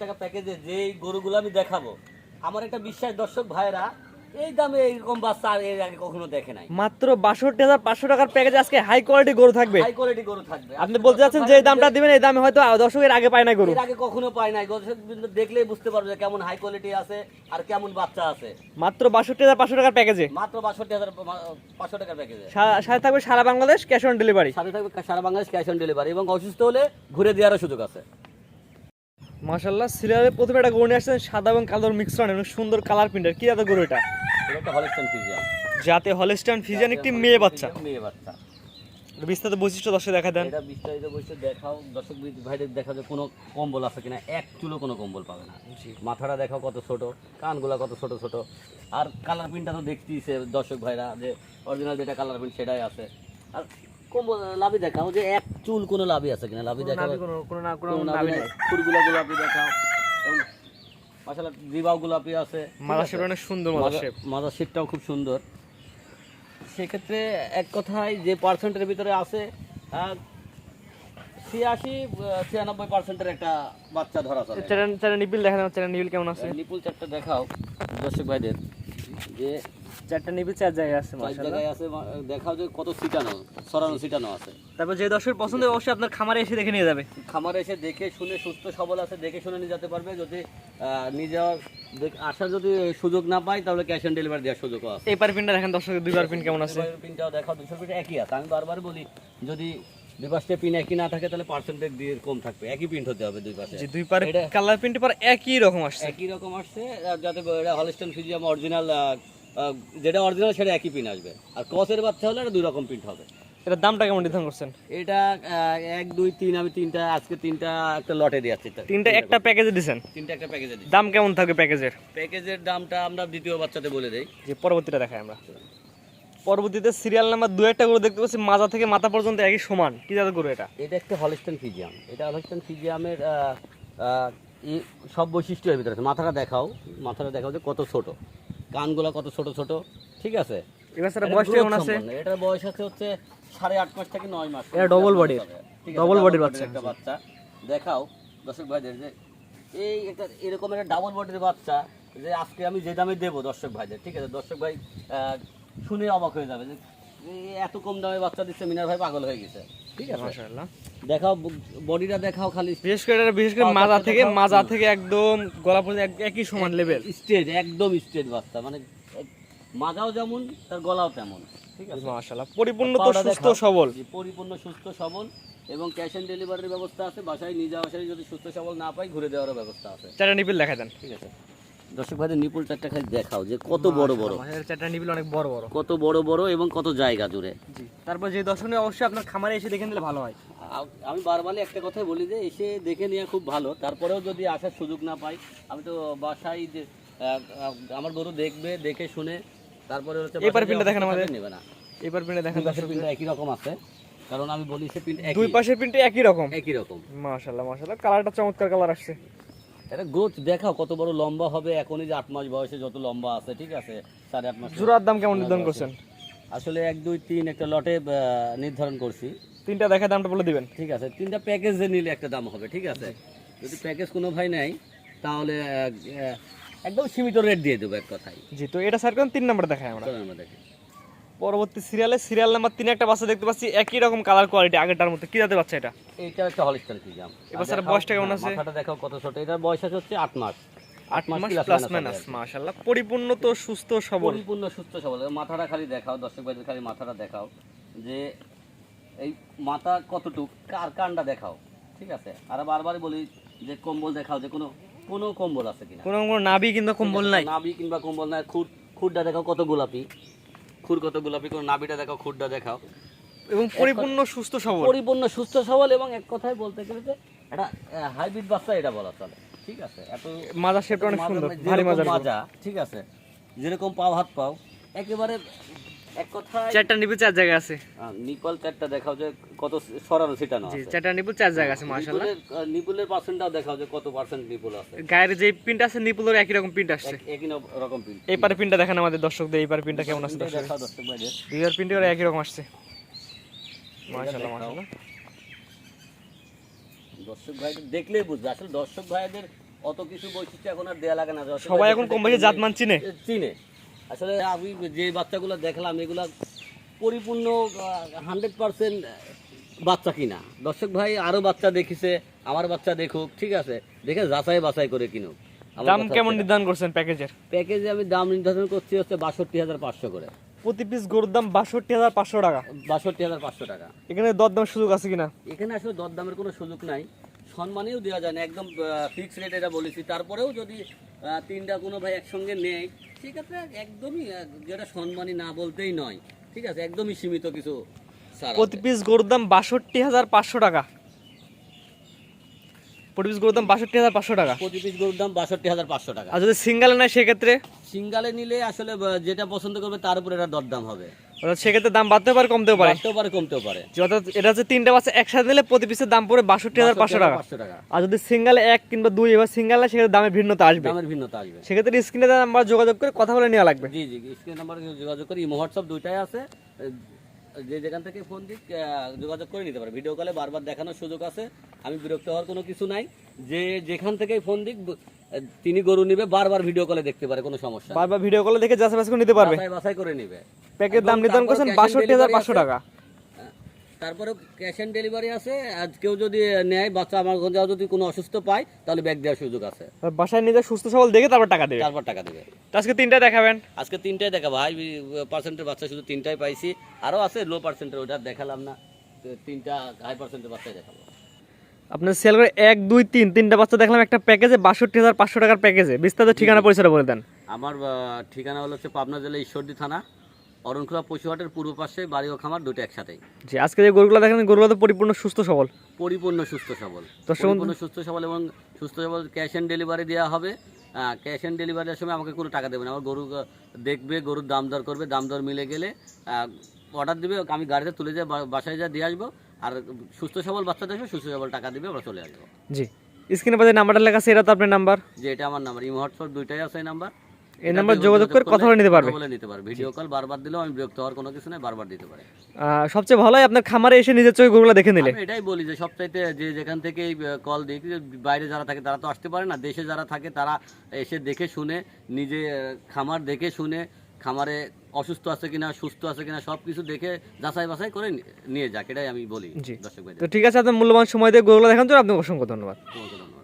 টাকা প্যাকেজে যে গরুগুলো আমি দেখাবো আমার একটা বিশ্বাস দর্শক ভাইরা এই দামে এইরকম বাচ্চা আর এর আগে কখনো দেখে নাই। মাত্র বাষট্টি হাজার পাঁচশো টাকার প্যাকেজে আজকে হাই কোয়ালিটি গরু থাকবে। হাই কোয়ালিটি গরু থাকবে। আপনি বলতে চাচ্ছেন যে দামটা দিবেন এই দামে হয়তো দর্শকের আগে পায় না গরু। এর আগে কখনো পাই নাই। দর্শক দেখলেই বুঝতে পারবে কেমন হাই কোয়ালিটি আছে আর কেমন বাচ্চা আছে। মাত্র বাষট্টি হাজার পাঁচশো টাকার প্যাকেজে মাত্র বাষট্টি হাজার পাঁচশো টাকার প্যাকেজে সাথে থাকবে সারা বাংলাদেশ ক্যাশ অন ডেলিভারি সাথে থাকবে সারা বাংলাদেশ ক্যাশ অন ডেলিভারি এবং অসুস্থ হলে ঘুরে দেওয়ারও সুযোগ আছে। মাশাল্লাহ সিরিয়ালের প্রথমে একটা গরু নিয়ে আসছেন সাদা এবং কালোর মিক্সড এবং সুন্দর কালার প্রিন্টার কি জাতের গরু এটা? হলস্টন যাতে হলস্টাইন ফিজিয়ান একটি মেয়ে বাচ্চা। মেয়ে বাচ্চা। বিস্তারিত বৈশিষ্ট্য দর্শক দেখা দেন। এটা বিস্তারিত বসে দেখাও দর্শক ভাইদের দেখা যে কোনো কম্বল আছে কিনা এক চুলো কোনো কম্বল পাবে না। মাথাটা দেখাও কত ছোট কানগুলা কত ছোট ছোট। আর কালার প্রিন্টটা তো দেখতেইছে দর্শক ভাইরা যে অরিজিনাল যেটা কালার প্রিন্ট সেটাই আছে। আর লাভি দেখাও যে এক চুল কোনো লাভি আছে কিনা লাভি দেখাও। কোনো না কোনো নেই। ফুলগুলো গোলাপি দেখাও। এবং জিবাও গোলাপি আছে। অনেক সুন্দর শেপ। মাদার খুব সুন্দর। সেক্ষেত্রে এক কথায় যে পার্সেন্টের ভিতরে আছে ছিয়াশি ছিয়ানব্বই পার্সেন্টের একটা বাচ্চা ধরা চলে। চ্যানেল নিপিল দেখা দেন চ্যানেল নিপিল কেমন আছে? নিপুল চারটা দেখাও দর্শক ভাইদের যে চারটা নিপিল চার জায়গায় আছে চার জায়গায় আছে মা- দেখাও যে কত সিটানো সরানো সিটানো আছে। তারপর যে দর্শক পছন্দ অবশ্যই আপনার খামারে এসে দেখে নিয়ে যাবে। খামারে এসে দেখে শুনে সুস্থ সবল আছে দেখে শুনে নিয়ে যেতে পারবে। যদি দেখ- আসার যদি সুযোগ না পাই তাহলে ক্যাশ অন ডেলিভারি দেওয়ার আছে। এই দেখেন পিন কেমন আছে? পিনটাও দেখাও দুশো পিন একই আছে। আমি বারবার বলি যদি দুই পাশে পিন একই না থাকে তাহলে পার্সেন্টেজ দিয়ে কম থাকবে। একই প্রিন্ট হতে হবে দুই পাশে। দুই পারে কালার প্রিন্ট পর একই রকম আসছে। একই রকম আসছে যাতে এটা হলস্টন ফিজিয়াম অরিজিনাল যেটা অরিজিনাল সেটা একই পিন আসবে। আর ক্রসের বাচ্চা হলে এটা দুই রকম প্রিন্ট হবে। এটার দামটা কেমন নির্ধারণ করছেন? এটা এক দুই তিন আমি তিনটা আজকে তিনটা একটা লটে দিয়ে দিয়েছি। তিনটা একটা প্যাকেজে দিছেন? তিনটা একটা প্যাকেজে দিই দাম কেমন থাকবে প্যাকেজের প্যাকেজের দামটা আমরা দ্বিতীয় বাচ্চাতে বলে দেই। যে পরবর্তীটা দেখাই আমরা। পরবর্তীতে সিরিয়াল নাম্বার দু একটা করে দেখতে পাচ্ছি মাজা থেকে মাথা পর্যন্ত একই সমান। কি জাতের গরু এটা? এটা একটা হলস্টন ফিজিয়াম এটা হলস্টন ফিজিয়ামের সব বৈশিষ্ট্য এর ভিতরে আছে। মাথাটা দেখাও মাথাটা দেখাও যে কত ছোট। কানগুলো কত ছোট ছোট ঠিক আছে? এবার এটার কেমন আছে? এটার বয়স আছে হচ্ছে সাড়ে আট মাস থেকে নয় মাস। এটা double body র। ঠিক আছে, double double body র body র বাচ্চা। একটা বাচ্চা। দেখাও দর্শক ভাইদের যে এই একটা এরকম একটা ডাবল বডির বাচ্চা যে আজকে আমি যে দামে দেবো দর্শক ভাইদের ঠিক আছে? দর্শক ভাই আহ, শুনে অবাক হয়ে যাবে যে এত কম দামে বাচ্চা দিচ্ছে মিনার ভাই পাগল হয়ে গেছে। ঠিক আছে? মাশাআল্লাহ। দেখাও বডিটা দেখাও খালি। বিশেষ করে এটা বিশেষ করে মাজা থেকে মাজা থেকে একদম গলা পর্যন্ত একই সমান লেভেল স্টেজ একদম স্টেজ বাচ্চা মানে মাজাও যেমন তার গলাও তেমন। ঠিক আছে? মাশাআল্লাহ পরিপূর্ণ তো সুস্থ সবল। পরিপূর্ণ সুস্থ সবল এবং ক্যাশ অন ডেলিভারির ব্যবস্থা আছে। বাসায় নিয়ে যাওয়া যদি সুস্থ সবল না পাই ঘুরে দেওয়ারও ব্যবস্থা আছে। চারটা নিপিল দেখা দেন। ঠিক আছে? দর্শক ভাইদের নিপুল চারটা খালি দেখাও যে কত বড় বড়। চারটা নিপিল অনেক বড় বড়। কত বড় বড় এবং কত জায়গা জুড়ে। জি তারপর যে দর্শনে অবশ্যই আপনার খামারে এসে দেখে নিলে ভালো হয়। আমি বারবারই একটা কথাই বলি যে এসে দেখে নেওয়া খুব ভালো তারপরেও যদি আসার সুযোগ না পাই আমি তো বাসায় যে আমার গরু দেখবে দেখে শুনে তারপরে হচ্ছে এবার পিনটা দেখেন আমাদের। নেবে না। এবার পিনটা দেখেন পাশের পিনটা একই রকম আছে কারণ আমি বলি সে পিন দুই পাশের পিনটা একই রকম। একই রকম। মাশাআল্লাহ মাশাআল্লাহ কালারটা চমৎকার কালার আসছে। এটা গ্রোথ দেখাও কত বড় লম্বা হবে এখনই যে আট মাস বয়সে যত লম্বা আছে ঠিক আছে? সাড়ে আট মাস জোড়ার দাম কেমন নির্ধারণ করছেন? আসলে এক দুই তিন একটা লটে নির্ধারণ করছি। তিনটা দেখা দামটা বলে দিবেন। ঠিক আছে তিনটা প্যাকেজে নিলে একটা দাম হবে ঠিক আছে? যদি প্যাকেজ কোনো ভাই নেয় তাহলে একদম সীমিত রেট দিয়ে দেবো এক কথাই জি তো এটা স্যার তিন নাম্বার চলেন আমরা। দেখি পরবর্তী সিরিয়ালে সিরিয়াল নাম্বার তিনে একটা বাচ্চা দেখতে পাচ্ছি একই রকম কালার কোয়ালিটি আগেরটার মতো। কি জাতের বাচ্চা এটা? এইটা একটা হলিস্টান ফিজাম এবার স্যার বয়সটা কেমন আছে? মাথাটা দেখাও কত ছোট। এটার বয়স আছে হচ্ছে আট মাস। আট মাস প্লাস মাইনাস কি। মাশাআল্লাহ। পরিপূর্ণ তো সুস্থ সবল। পরিপূর্ণ সুস্থ সবল। মাথাটা খালি দেখাও দর্শক ভাইদের খালি মাথাটা দেখাও। যে এই মাথা কতটুক কার কানটা দেখাও ঠিক আছে? আর বারবারই বলি যে কম্বল দেখাও যে কোনো কোনো কম্বল আছে কিনা। কোনো কোনো নাভি কিংবা কম্বল নাই? নাভি কিংবা কম্বল নাই খুর খুরটা দেখাও কত গোলাপি। খুর কত গোলাপি করো নাবিটা দেখাও খুরটা দেখাও। এবং পরিপূর্ণ সুস্থ সবল। পরিপূর্ণ সুস্থ সবল এবং এক কথায় বলতে গেলে যে এটা হাইব্রিড বাচ্চা এটা বলা চলে। ঠিক আছে? এত মাজা শেপটা অনেক সুন্দর ভারী যেরকম মাজা ঠিক আছে? যেরকম পাও হাত পাও একেবারে এক কথায় চারটা নিপল চার জায়গায় আছে। নিপল চারটা দেখাও যে কত সরানো সেটানো আছে। চারটা নিপল চার জায়গায় আছে মাশাআল্লাহ। নিপুলের পার্সেন্টটাও দেখাও যে কত পার্সেন্ট নিপুল আছে। গায়ের যে প্রিন্ট আছে নিপলের একই রকম প্রিন্ট আসছে। এক- একই রকম প্রিন্ট। এই পারে প্রিন্টটা দেখেন আমাদের দর্শকদের এই পারে প্রিন্টটা কেমন আছে দর্শক একই রকম আসছে। মাশাআল্লাহ মাশাআল্লাহ। দর্শক ভাইদের দেখলেই বুঝবে। আসলে দর্শক ভাইদের অত কিছু বৈশিষ্ট্য এখন আর দেয়া লাগে না। সবাই এখন কম বেশি দেখে জাতমান চিনে। চিনে। আসলে আমি যে বাচ্চাগুলো দেখলাম এগুলা পরিপূর্ণ হান্ড্রেড পার্সেন্ট বাচ্চা কিনা। দর্শক ভাই আরও বাচ্চা দেখিছে আমার বাচ্চা দেখুক ঠিক আছে? দেখে যাচাই বাছাই করে কিনুক। দাম কেমন নির্ধারণ করছেন প্যাকেজের? প্যাকেজে আমি দাম নির্ধারণ করছি হচ্ছে বাষট্টি হাজার পাঁচশো করে। প্রতি পিস গরুর দাম বাষট্টি হাজার পাঁচশো টাকা। বাষট্টি হাজার পাঁচশো টাকা। এখানে দরদামের সুযোগ আছে কিনা? এখানে আসলে দরদামের কোনো সুযোগ নাই। সম্মানেও দেওয়া যায় না একদম ফিক্স রেট এটা বলেছি। তারপরেও যদি তিনটা কোনো ভাই একসঙ্গে নেয় সেক্ষেত্রে একদমই যেটা সম্মানী না বলতেই নয়। ঠিক আছে একদমই সীমিত কিছু প্রতি পিস গরুর দাম বাষট্টি হাজার পাঁচশো টাকা। প্রতি পিস গরুর দাম বাষট্টি হাজার পাঁচশো টাকা। প্রতি পিস গরুর দাম বাষট্টি হাজার পাঁচশো টাকা। আর যদি সিঙ্গেল নেয় সেক্ষেত্রে? সিঙ্গালে নিলে আসলে যেটা পছন্দ করবে তার উপরে এটা দরদাম হবে। সেক্ষেত্রে দাম বাড়তেও পারে কমতেও পারে। বাড়তেও পারে কমতেও পারে। অর্থাৎ এটা হচ্ছে তিনটা বাচ্চা একসাথে নিলে প্রতি পিসের দাম পড়ে বাষট্টি হাজার পাঁচশো টাকা। আর যদি সিঙ্গেলে এক কিংবা দুই এবার সিঙ্গেল সেক্ষেত্রে দামের ভিন্নতা আসবে। দামের ভিন্নতা আসবে। সেক্ষেত্রে স্ক্রিনে নাম্বার যোগাযোগ করে কথা বলে নেওয়া লাগবে। জি জি স্ক্রিন নাম্বারে যোগাযোগ করি ইমো হোয়াটসঅ্যাপ দুইটাই আছে। যে যেখান থেকে ফোন দিক যোগাযোগ করে নিতে পারে। ভিডিও কলে বারবার দেখানোর সুযোগ আছে। আমি বিরক্ত হওয়ার কোনো কিছু নাই। যে যেখান থেকেই ফোন দিক তিনি গরু নিবে বারবার ভিডিও কলে দেখতে পারে কোনো সমস্যা বারবার ভিডিও কলে দেখে যাচাই বাছাই করে নিতে পারবে? বাছাই বাছাই করে নিবে। প্যাকের দাম নির্ধারণ করছেন cash and বাষট্টি হাজার delivery পাঁচশো আছে। টাকা। তারপরে ক্যাশ অন ডেলিভারি আছে। আজ কেউ যদি নেয় বাচ্চা আমার যাও যদি কোনো অসুস্থ পায় তাহলে ব্যাগ দেওয়ার সুযোগ আছে। বাসায় নিজে সুস্থ সবল দেখে তারপর টাকা দেবে। তারপর টাকা দেবে। আজকে তিনটা দেখাবেন? আজকে তিনটাই দেখা ভাই পার্সেন্টের বাচ্চা শুধু তিনটাই পাইছি। আরও আছে লো পার্সেন্টের ওটা দেখালাম না। তিনটা হাই পার্সেন্টের বাচ্চাই দেখাবো। আপনার সেল করে এক দুই তিন তিনটা বাচ্চা দেখলাম একটা প্যাকেজে বাষট্টি হাজার পাঁচশো টাকার প্যাকেজে বিস্তারিত ঠিকানা পরিচয় বলে দেন। আমার ঠিকানা হলো হচ্ছে পাবনা জেলা ঈশ্বরদী থানা অরণখোলা পশুহাটের পূর্ব পাশে বাড়ি ও খামার দুটো একসাথে যে আজকে যে গরুগুলো দেখেন গরুগুলো তো পরিপূর্ণ সুস্থ সবল। পরিপূর্ণ সুস্থ সবল। পরিপূর্ণ সুস্থ সবল এবং সুস্থ সবল ক্যাশ অন ডেলিভারি দেওয়া হবে। ক্যাশ অন ডেলিভারির সময় আমাকে কোনো টাকা দেবে না। আমার গরু দেখবে গরুর দাম দর করবে দাম দর মিলে গেলে অর্ডার দিবে আমি গাড়িতে তুলে যা বাসায় যা দিয়ে আসব। আর সুস্থ সবল বাচ্চা দেখবে সুস্থ সবল টাকা দিবে আমরা চলে আসব। জি। স্ক্রিনে পাশে নাম্বারটা লেখা আছে এটা তো আপনার নাম্বার? যে এটা আমার নাম্বার। ইমো হোয়াটসঅ্যাপ দুইটাই আছে এই নাম্বার। এই নাম্বার যোগাযোগ করে কথা বলে নিতে পারবে। বলে নিতে পারবে। ভিডিও কল বারবার দিলেও আমি বিরক্ত হওয়ার কোনো কিছু নেই বারবার দিতে পারে। সবচেয়ে ভালো হয় আপনার খামারে এসে নিজের চোখে গরুগুলো দেখে নিলে। আমি এটাই বলি যে সবচাইতে যে যেখান থেকে কল দিই যে বাইরে যারা থাকে তারা তো আসতে পারে না। দেশে যারা থাকে তারা এসে দেখে শুনে নিজে খামার দেখে শুনে খামারে অসুস্থ আছে কিনা সুস্থ আছে কিনা সব কিছু দেখে যাচাই বাছাই করে নিয়ে যাক এটাই আমি বলি। দর্শক তো ঠিক আছে আপনার মূল্যবান সময় দিয়ে গরুগুলো দেখান তো আপনাকে অসংখ্য ধন্যবাদ। ধন্যবাদ।